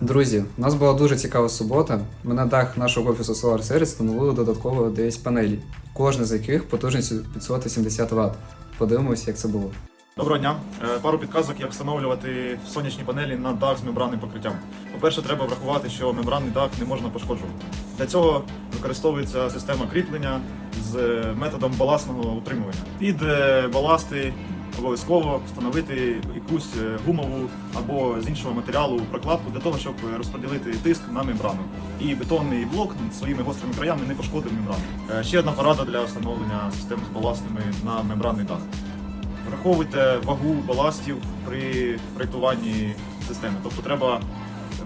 Друзі, у нас була дуже цікава субота. Ми на дах нашого офісу Solar Service встановили додатково 9 панелей, кожна з яких потужністю 580 Вт. Подивимось, як це було. Доброго дня. Е, Пару підказок, як встановлювати сонячні панелі на дах з мембранним покриттям. По-перше, треба врахувати, що мембранний дах не можна пошкоджувати. Для цього використовується система кріплення з методом баласного утримування. Під е, баласти обов'язково встановити якусь е, гумову або з іншого матеріалу прокладку для того, щоб розподілити тиск на мембрану. І бетонний блок своїми гострими краями не пошкодив мембрану. Е, Ще одна порада для встановлення систем з баластами на мембранний дах. Враховуйте вагу баластів при проєктуванні системи. Тобто треба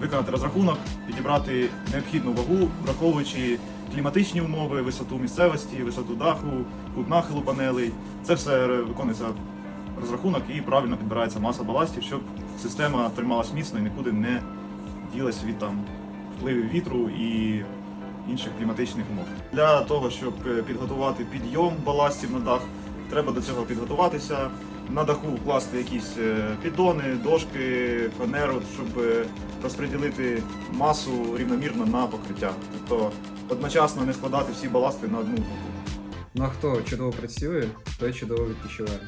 виконати розрахунок, підібрати необхідну вагу, враховуючи кліматичні умови, висоту місцевості, висоту даху, кут нахилу панелей. Це все виконується розрахунок і правильно підбирається маса баластів, щоб система трималась міцно і нікуди не ділась від там впливів вітру і інших кліматичних умов. Для того, щоб е, підготувати підйом баластів на дах, треба до цього підготуватися. На даху вкласти якісь е, піддони, дошки, фанеру, щоб е, розподілити масу рівномірно на покриття. Тобто одночасно не складати всі баласти на одну. Ну а хто чудово працює, той чудово відпочиває.